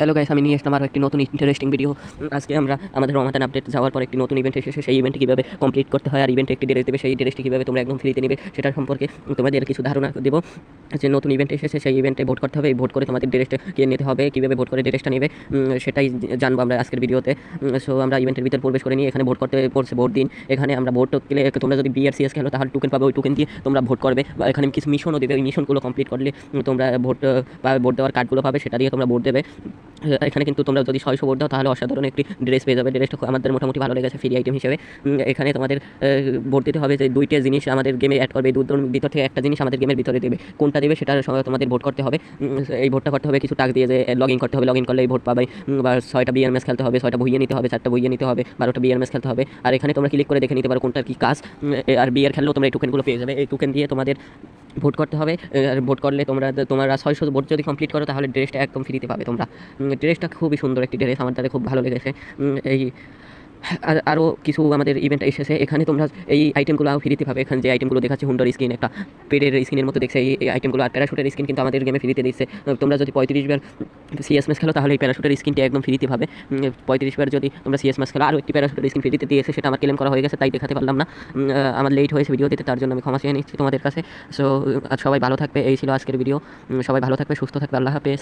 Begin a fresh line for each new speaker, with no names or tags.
Hello guys আমি নিয়ে এসলাম আরও একটি নতুন ইন্টারেস্টিং ভিডিও আজকে আমরা আমাদের রমাদান আপডেট যাওয়ার পর একটি নতুন ইভেন্ট এসেছে সেই ইভেন্টে কীভাবে কমপ্লিট করতে হয়, আর ইভেন্টে একটি ড্রেস দেবে, সেই ড্রেসটি কীভাবে তোমরা একদম ফ্রিতে নেবে, সেটা সম্পর্কে তোমাদের কিছু ধারণা দেবো। যে নতুন ইভেন্ট এসেছে, সেই ইভেন্টে ভোট করতে হবে, এই ভোট করে তোমাদের ড্রেসটা কে নিতে হবে, কীভাবে ভোট করে ড্রেসটা নেবে সেটাই জানব আমরা আজকের ভিডিওতে সো আমরা ইভেন্টের ভিতরে প্রবেশ করে নিয়ে এখানে ভোট করতে পড়ছে ভোট দিন। এখানে আমরা ভোট গেলে তোমরা যদি বিআরসিএস খেলো তাহলে টোকেন পাবে, ওই টোকেন দিয়ে তোমরা ভোট করবে। বা এখানে কিছু মিশনও দেবে, ওই মিশনগুলো কমপ্লিট করলে তোমরা ভোট পাবে ভোট দেওয়ার কার্ডগুলো পাবে, সেটা দিয়ে তোমরা ভোট দেবে। এখানে কিন্তু তোমরা যদি ছয়শো ভোট দাও, তাহলে অসাধারণ একটি ড্রেস পেয়ে যাবে। ড্রেসটা আমাদের মোটামুটি ভালো লেগেছে ফ্রি আইটেম হিসেবে। এখানে তোমাদের ভোট দিতে হবে যে দুইটা জিনিস আমাদের গেমে অ্যাড করবে। দুটোর ভিতর থেকে একটা জিনিস আমাদের গেমের ভিতরে দেবে। কোনটা দেবে সেটার সঙ্গে তোমাদের ভোট করতে হবে। এই ভোটটা করতে হবে কিছু টাক দিয়ে যে লগ ইন করতে হবে। লগ ইন করলে এই ভোট পাবে। বা ছয়টা বিআরএমএস খেলতে হবে, ছয়টা বইয়ে নিতে হবে, চারটা বইয়ে নিতে হবে, বারোটা বিআরএমএস খেলতে হবে। আর এখানে তোমরা ক্লিক করে দেখে নিতে পারো কোনটার কি কাজ। আর বিআর খেললেও তোমরা এই টোকেনগুলো পেয়ে যাবে। এই টোকেন দিয়ে তোমাদের ভোট করতে হবে আর ভোট করলে তোমরা তোমরা ছয়শো ভোট যদি কমপ্লিট করো, তাহলে ড্রেসটা একদম ফ্রিতে পাবে তোমরা। ড্রেসটা খুবই সুন্দর একটি ড্রেস আমার তাদের খুব ভালো লেগেছে। এই আর আরও কিছু আমাদের ইভেন্ট এসেছে। এখানে তোমরা এই আইটেমগুলো ফ্রিতে পাবে। এখানে যে আইটেমগুলো দেখাচ্ছে হুন্ডার স্কিন একটা পেডের স্কিনের মতো দেখছে এই আইটেমগুলো আর প্যারাশুটের স্কিন কিন্তু আমাদের গেমে ফ্রিতে দিচ্ছে। তোমরা যদি পঁয়ত্রিশ বার সিএস ম্যাচ খেলো, তাহলে এই প্যারাশুটের স্কিনটি একদম ফ্রিতে পাবে। পঁয়ত্রিশ বার যদি তোমরা সিএস ম্যাচ খেলো, আরও একটি প্যারাশুটের স্কিন ফ্রিতে দিয়েছে, সেটা আমার ক্লেম করা হয়ে গেছে, তাই দেখাতে পারলাম না। আমার লেট হয়েছে ভিডিও দিতে, তার জন্য আমি ক্ষমা চেয়ে নিচ্ছি তোমাদের কাছে। সো সবাই ভালো থাকবে, এই ছিল আজকের ভিডিও সবাই ভালো থাকবে, সুস্থ থাকবে, আল্লাহ হাফেজ।